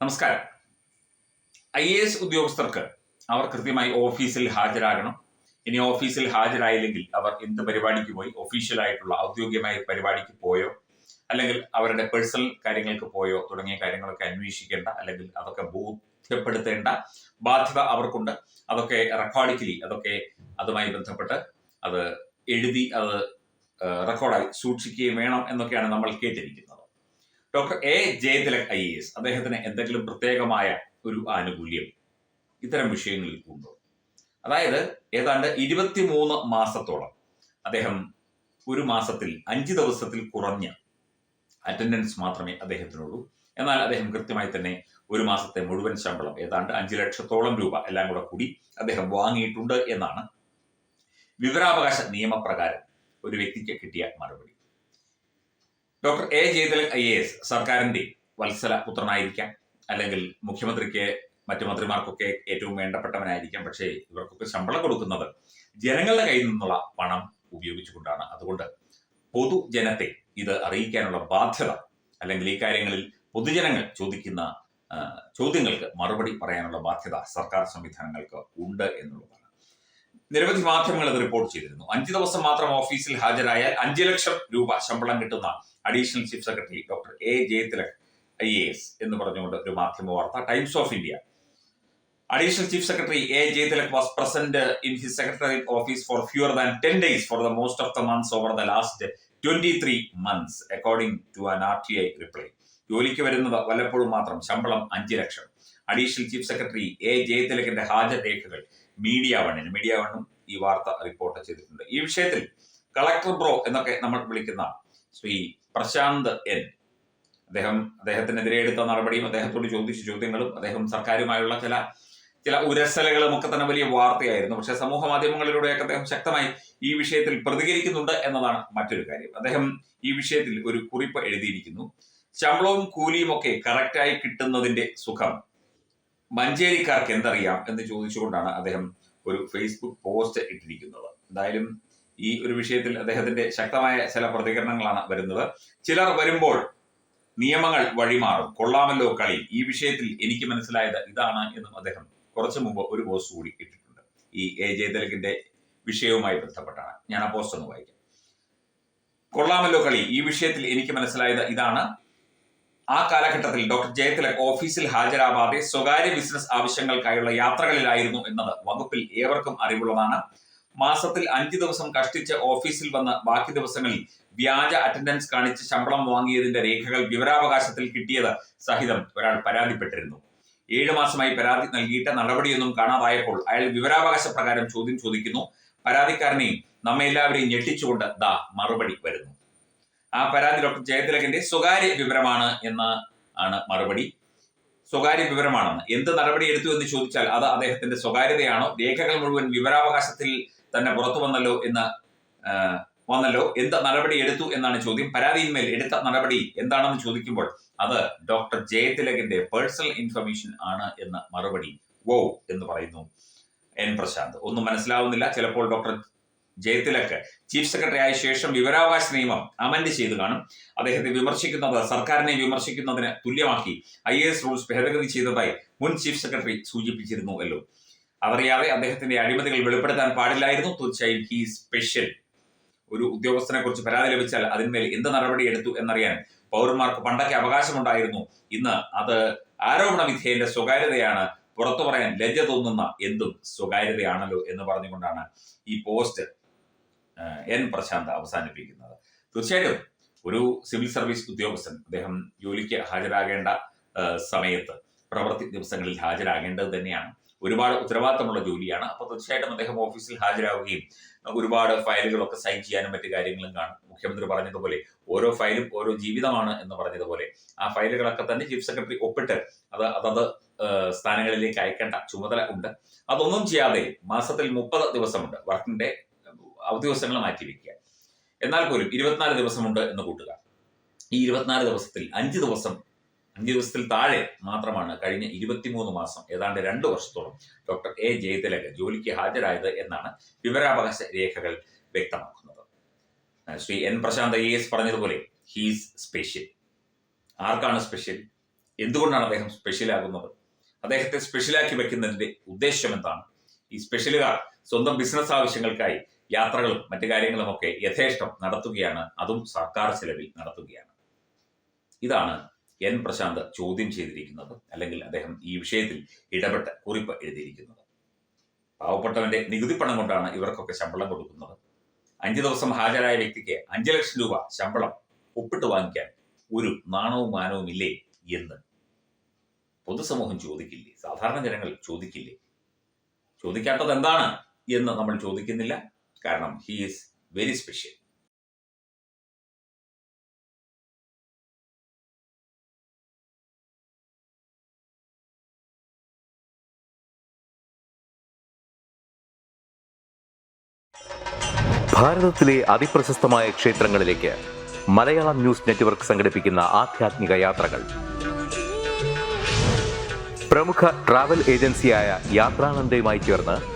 നമസ്കാരം. I A S ഉദ്യോഗസ്ഥർക്ക് അവർ കൃത്യമായി ഓഫീസിൽ ഹാജരാകണം. ഇനി ഓഫീസിൽ ഹാജരായില്ലെങ്കിൽ അവർ എന്ത് പരിപാടിക്ക് പോയി? ഓഫീഷ്യലായിട്ടുള്ള ഔദ്യോഗികമായ പരിപാടിക്ക് പോയോ? അല്ലെങ്കിൽ അവരുടെ പേഴ്സണൽ കാര്യങ്ങൾക്ക് പോയോ? തുടങ്ങിയ കാര്യങ്ങളൊക്കെ അന്വേഷിക്കേണ്ട അല്ലെങ്കിൽ അതൊക്കെ ബോധ്യപ്പെടുത്തേണ്ട ബാധ്യത അവർക്കുണ്ട്. അതൊക്കെ റെക്കോർഡിക്കലി അതൊക്കെ അതുമായി ബന്ധപ്പെട്ട് അത് എഴുതി അത് റെക്കോർഡായി സൂക്ഷിക്കുകയും വേണം എന്നൊക്കെയാണ് നമ്മൾ കേട്ടിരിക്കുന്നത്. Doctor A. Jayathilak I. S. അദ്ദേഹത്തിന് എന്തെങ്കിലും പ്രത്യേകമായ ഒരു ആനുകൂല്യം ഇത്തരം വിഷയങ്ങളിൽ ഉണ്ടോ? അതായത് ഏതാണ്ട് ഇരുപത്തിമൂന്ന് മാസത്തോളം അദ്ദേഹം ഒരു മാസത്തിൽ അഞ്ച് ദിവസത്തിൽ കുറഞ്ഞ അറ്റൻഡൻസ് മാത്രമേ അദ്ദേഹത്തിനുള്ളൂ. എന്നാൽ അദ്ദേഹം കൃത്യമായി തന്നെ ഒരു മാസത്തെ മുഴുവൻ ശമ്പളം ഏതാണ്ട് അഞ്ച് ലക്ഷത്തോളം രൂപ എല്ലാം കൂടെ കൂടി അദ്ദേഹം വാങ്ങിയിട്ടുണ്ട് എന്നാണ് വിവരാവകാശ നിയമപ്രകാരം ഒരു വ്യക്തിക്ക് കിട്ടിയ മറുപടി. Doctor A Jayathilak I A S സർക്കാരിന്റെ വത്സല പുത്രനായിരിക്കാം. അല്ലെങ്കിൽ മുഖ്യമന്ത്രിക്ക് മറ്റു മന്ത്രിമാർക്കൊക്കെ ഏറ്റവും വേണ്ടപ്പെട്ടവനായിരിക്കാം. പക്ഷേ ഇവർക്കൊക്കെ ശമ്പളം കൊടുക്കുന്നത് ജനങ്ങളുടെ കയ്യിൽ നിന്നുള്ള പണം ഉപയോഗിച്ചുകൊണ്ടാണ്. അതുകൊണ്ട് പൊതുജനത്തെ ഇത് അറിയിക്കാനുള്ള ബാധ്യത അല്ലെങ്കിൽ ഈ കാര്യങ്ങളിൽ പൊതുജനങ്ങൾ ചോദിക്കുന്ന ചോദ്യങ്ങൾക്ക് മറുപടി പറയാനുള്ള ബാധ്യത സർക്കാർ സംവിധാനങ്ങൾക്ക് ഉണ്ട് എന്നുള്ളതാണ്. നിരവധി മാധ്യമങ്ങൾ അത് റിപ്പോർട്ട് ചെയ്തിരുന്നു. അഞ്ച് ദിവസം മാത്രം ഓഫീസിൽ ഹാജരായാൽ അഞ്ച് ലക്ഷം രൂപ ശമ്പളം കിട്ടുന്ന additional chief secretary doctor A Jayathilak I A S എന്ന് പറഞ്ഞുകൊണ്ട് ഒരു മാധ്യമ വാർത്ത Times of India additional chief secretary A Jayathilak was present in his secretary office for fewer than ten days for the most of the months over the last twenty three months according to an R T I reply ജോലിക്ക് വരുന്നത് വല്ലപ്പോഴും മാത്രം ശമ്പളം അഞ്ച് lakh. Additional chief secretary A ജയതിലകിന്റെ ഹാജർ രേഖകൾ media വണ്ണിന് media വണ്ണും ഈ വാർത്ത റിപ്പോർട്ട് ചെയ്തിട്ടുണ്ട്. ഈ വിഷയത്തിൽ കളക്ടർ ബ്രോ എന്നൊക്കെ നമ്മൾ വിളിക്കുന്ന ശ്രീ പ്രശാന്ത് എൻ. അദ്ദേഹം അദ്ദേഹത്തിനെതിരെ എടുത്ത നടപടിയും അദ്ദേഹത്തോട് ചോദിച്ച ചോദ്യങ്ങളും അദ്ദേഹം സർക്കാരുമായുള്ള ചില ചില ഉരസലകളും ഒക്കെ തന്നെ വലിയ വാർത്തയായിരുന്നു. പക്ഷേ സമൂഹ മാധ്യമങ്ങളിലൂടെയൊക്കെ അദ്ദേഹം ശക്തമായി ഈ വിഷയത്തിൽ പ്രതികരിക്കുന്നുണ്ട് എന്നതാണ് മറ്റൊരു കാര്യം. അദ്ദേഹം ഈ വിഷയത്തിൽ ഒരു കുറിപ്പ് എഴുതിയിരിക്കുന്നു. ശമ്പളവും കൂലിയും ഒക്കെ കറക്റ്റായി കിട്ടുന്നതിന്റെ സുഖം മഞ്ചേരിക്കാർക്ക് എന്തറിയാം എന്ന് ചോദിച്ചുകൊണ്ടാണ് അദ്ദേഹം ഒരു ഫേസ്ബുക്ക് പോസ്റ്റ് ഇട്ടിരിക്കുന്നത്. എന്തായാലും ഈ ഒരു വിഷയത്തിൽ അദ്ദേഹത്തിന്റെ ശക്തമായ ചില പ്രതികരണങ്ങളാണ് വരുന്നത്. ചിലർ വരുമ്പോൾ നിയമങ്ങൾ വഴിമാറും. കൊള്ളാമല്ലോ കളി. ഈ വിഷയത്തിൽ എനിക്ക് മനസ്സിലായത് ഇതാണ് എന്നും അദ്ദേഹം കുറച്ചു മുമ്പ് ഒരു പോസ്റ്റ് കൂടി ഇട്ടിട്ടുണ്ട്. ഈ എ. ജയതിലകിന്റെ വിഷയവുമായി ബന്ധപ്പെട്ടാണ്. ഞാൻ ആ പോസ്റ്റ് ഒന്ന് വായിക്കാം. കൊള്ളാമല്ലോ കളി. ഈ വിഷയത്തിൽ എനിക്ക് മനസ്സിലായത് ഇതാണ്. ആ കാലഘട്ടത്തിൽ ഡോക്ടർ ജയതിലക് ഓഫീസിൽ ഹാജരാവാതെ സ്വകാര്യ ബിസിനസ് ആവശ്യങ്ങൾക്കായുള്ള യാത്രകളിലായിരുന്നു എന്നത് വകുപ്പിൽ ഏവർക്കും അറിവുള്ളതാണ്. മാസത്തിൽ അഞ്ച് ദിവസം കഷ്ടിച്ച് ഓഫീസിൽ വന്ന് ബാക്കി ദിവസങ്ങളിൽ വ്യാജ അറ്റൻഡൻസ് കാണിച്ച് ശമ്പളം വാങ്ങിയതിന്റെ രേഖകൾ വിവരാവകാശത്തിൽ കിട്ടിയത് സഹിതം ഒരാൾ പരാതിപ്പെട്ടിരുന്നു. ഏഴു മാസമായി പരാതി നൽകിയിട്ട് നടപടിയൊന്നും കാണാതായപ്പോൾ അയാൾ വിവരാവകാശ പ്രകാരം ചോദ്യം ചോദിക്കുന്നു. പരാതിക്കാരനെയും നമ്മെ എല്ലാവരെയും ഞെട്ടിച്ചുകൊണ്ട് ദാ മറുപടി വരുന്നു. ആ പരാതി ഡോക്ടർ ജയതിലകന്റെ സ്വകാര്യ വിവരമാണ് എന്ന് ആണ് മറുപടി. സ്വകാര്യ വിവരമാണെന്ന്. എന്ത് നടപടി എടുത്തു എന്ന് ചോദിച്ചാൽ അത് അദ്ദേഹത്തിന്റെ സ്വകാര്യതയാണോ? രേഖകൾ മുഴുവൻ വിവരാവകാശത്തിൽ തന്നെ പുറത്തു വന്നല്ലോ എന്ന് വന്നല്ലോ. എന്ത് നടപടി എടുത്തു എന്നാണ് ചോദ്യം. പരാതിയിന്മേൽ എടുത്ത നടപടി എന്താണെന്ന് ചോദിക്കുമ്പോൾ അത് ഡോക്ടർ ജയതിലകന്റെ പേഴ്സണൽ ഇൻഫർമേഷൻ ആണ് എന്ന മറുപടി വോ എന്ന് പറയുന്നു എൻ പ്രശാന്ത്. ഒന്നും മനസ്സിലാവുന്നില്ല. ചിലപ്പോൾ ഡോക്ടർ ജയതിലക്ക് ചീഫ് സെക്രട്ടറി ആയ ശേഷം വിവരാവകാശ നിയമം അമെൻഡ് ചെയ്ത് കാണും. അദ്ദേഹത്തെ വിമർശിക്കുന്നത് സർക്കാരിനെ വിമർശിക്കുന്നതിന് തുല്യമാക്കി ഐ എസ് റൂൾസ് ഭേദഗതി ചെയ്തതായി മുൻ ചീഫ് സെക്രട്ടറി സൂചിപ്പിച്ചിരുന്നു അല്ലോ അതറിയാതെ അദ്ദേഹത്തിന്റെ അഴിമതികൾ വെളിപ്പെടുത്താൻ പാടില്ലായിരുന്നു. തീർച്ചയായും ഹി സ്പെഷ്യൽ ഒരു ഉദ്യോഗസ്ഥനെ കുറിച്ച് പരാതി ലഭിച്ചാൽ അതിന്മേൽ എന്ത് നടപടി എടുത്തു എന്നറിയാൻ പൗരന്മാർക്ക് പണ്ടൊക്കെ അവകാശമുണ്ടായിരുന്നു. ഇന്ന് അത് ആരോപണ വിധേയന്റെ സ്വകാര്യതയാണ് പുറത്തു പറയാൻ ലജ്ജ തോന്നുന്ന എന്തും സ്വകാര്യതയാണല്ലോ എന്ന് പറഞ്ഞുകൊണ്ടാണ് ഈ പോസ്റ്റ് എൻ പ്രശാന്ത് അവസാനിപ്പിക്കുന്നത്. തീർച്ചയായിട്ടും ഒരു സിവിൽ സർവീസ് ഉദ്യോഗസ്ഥൻ അദ്ദേഹം ജോലിക്ക് ഹാജരാകേണ്ട സമയത്ത് പ്രവൃത്തി ദിവസങ്ങളിൽ ഹാജരാകേണ്ടത് തന്നെയാണ്. ഒരുപാട് ഉത്തരവാദിത്തമുള്ള ജോലിയാണ്. അപ്പോൾ തീർച്ചയായിട്ടും അദ്ദേഹം ഓഫീസിൽ ഹാജരാവുകയും ഒരുപാട് ഫയലുകളൊക്കെ സൈൻ ചെയ്യാനും മറ്റു കാര്യങ്ങളും കാണും. മുഖ്യമന്ത്രി പറഞ്ഞതുപോലെ ഓരോ ഫയലും ഓരോ ജീവിതമാണ് എന്ന് പറഞ്ഞതുപോലെ ആ ഫയലുകളൊക്കെ തന്നെ ചീഫ് സെക്രട്ടറി ഒപ്പിട്ട് അത് അതത് സ്ഥാനങ്ങളിലേക്ക് അയക്കേണ്ട ചുമതല ഉണ്ട്. അതൊന്നും ചെയ്യാതെ മാസത്തിൽ മുപ്പത് ദിവസമുണ്ട്. വർക്കിംഗ് ഡേ അവധി ദിവസങ്ങൾ മാറ്റിവെക്കുക എന്നാൽ പോലും ഇരുപത്തിനാല് ദിവസമുണ്ട് എന്ന് കൂട്ടുക. ഈ ഇരുപത്തിനാല് ദിവസത്തിൽ അഞ്ച് ദിവസം അഞ്ച് ദിവസത്തിൽ താഴെ മാത്രമാണ് കഴിഞ്ഞ ഇരുപത്തിമൂന്ന് മാസം ഏതാണ്ട് രണ്ട് വർഷത്തോളം ഡോക്ടർ എ ജയതിലക് ജോലിക്ക് ഹാജരായത് എന്നാണ് വിവരാവകാശ രേഖകൾ വ്യക്തമാക്കുന്നത്. Shri N Prashanth A S പറഞ്ഞതുപോലെ ഹീസ് സ്പെഷ്യൽ. ആർക്കാണ് സ്പെഷ്യൽ? എന്തുകൊണ്ടാണ് അദ്ദേഹം സ്പെഷ്യലാകുന്നത്? അദ്ദേഹത്തെ സ്പെഷ്യലാക്കി വെക്കുന്നതിന്റെ ഉദ്ദേശം എന്താണ്? ഈ സ്പെഷ്യലുകാർ സ്വന്തം ബിസിനസ് ആവശ്യങ്ങൾക്കായി യാത്രകളും മറ്റു കാര്യങ്ങളും ഒക്കെ യഥേഷ്ടം നടത്തുകയാണ്. അതും സർക്കാർ ചെലവിൽ നടത്തുകയാണ്. ഇതാണ് എൻ പ്രശാന്ത് ചോദ്യം ചെയ്തിരിക്കുന്നത്. അല്ലെങ്കിൽ അദ്ദേഹം ഈ വിഷയത്തിൽ ഇടപെട്ട് കുറിപ്പ് എഴുതിയിരിക്കുന്നത്. പാവപ്പെട്ടവന്റെ നികുതി പണം കൊണ്ടാണ് ഇവർക്കൊക്കെ ശമ്പളം കൊടുക്കുന്നത്. അഞ്ചു ദിവസം ഹാജരായ വ്യക്തിക്ക് അഞ്ചു ലക്ഷം രൂപ ശമ്പളം ഒപ്പിട്ട് വാങ്ങിക്കാൻ ഒരു നാണവും മാനവും ഇല്ലേ എന്ന്. പൊതുസമൂഹം ചോദിക്കില്ലേ? സാധാരണ ജനങ്ങൾ ചോദിക്കില്ലേ? ചോദിക്കാത്തത് എന്താണ് എന്ന് നമ്മൾ ചോദിക്കുന്നില്ല. കാരണം ഹീസ് ഈസ് വെരി സ്പെഷ്യൽ ഭാരതത്തിലെ അതിപ്രശസ്തമായ ക്ഷേത്രങ്ങളിലേക്ക് മലയാളം ന്യൂസ് നെറ്റ്വർക്ക് സംഘടിപ്പിക്കുന്ന ആധ്യാത്മിക യാത്രകൾ. പ്രമുഖ ട്രാവൽ ഏജൻസിയായ യാത്രാനന്ദയുമായി ചേർന്ന്